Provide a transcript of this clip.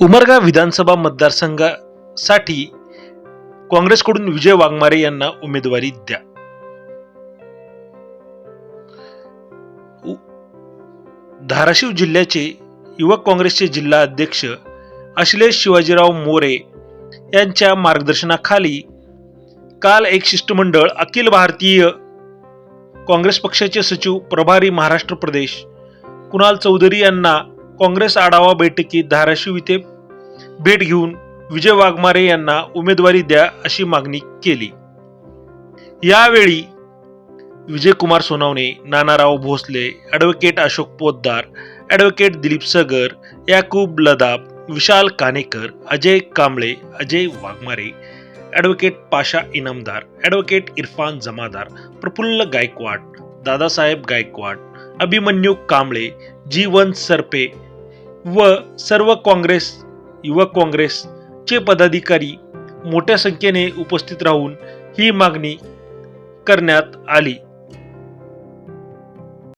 उमरगा विधानसभा मतदारसंघासाठी काँग्रेसकडून विजय वाघमारे यांना उमेदवारी द्या. उ- धाराशिव जिल्ह्याचे युवक काँग्रेसचे जिल्हा अध्यक्ष अश्लेष शिवाजीराव मोरे यांच्या मार्गदर्शनाखाली काल एक शिष्टमंडळ अखिल भारतीय काँग्रेस पक्षाचे सचिव प्रभारी महाराष्ट्र प्रदेश कुणाल चौधरी यांना काँग्रेस आढावा बैठकीत धाराशिव इथे भेट घेऊन विजय वाघमारे यांना उमेदवारी द्या अशी मागणी केली. यावेळी Vijaykumar Sonawane Nanarao Bhosale advocate Ashok Poddar advocate Dilip Sagar Yakub Ladab Vishal Kanekar Ajay Kamble Ajay Waghmare advocate Pasha Inamdar advocate Irfan Jamadar Praful Gaikwad Dadasaheb Gaikwad Abhimanyu Kamble Jeevan Sarpe व सर्व काँग्रेस युवक काँग्रेसचे पदाधिकारी मोठ्या संख्येने उपस्थित राहून ही मागणी करण्यात आली.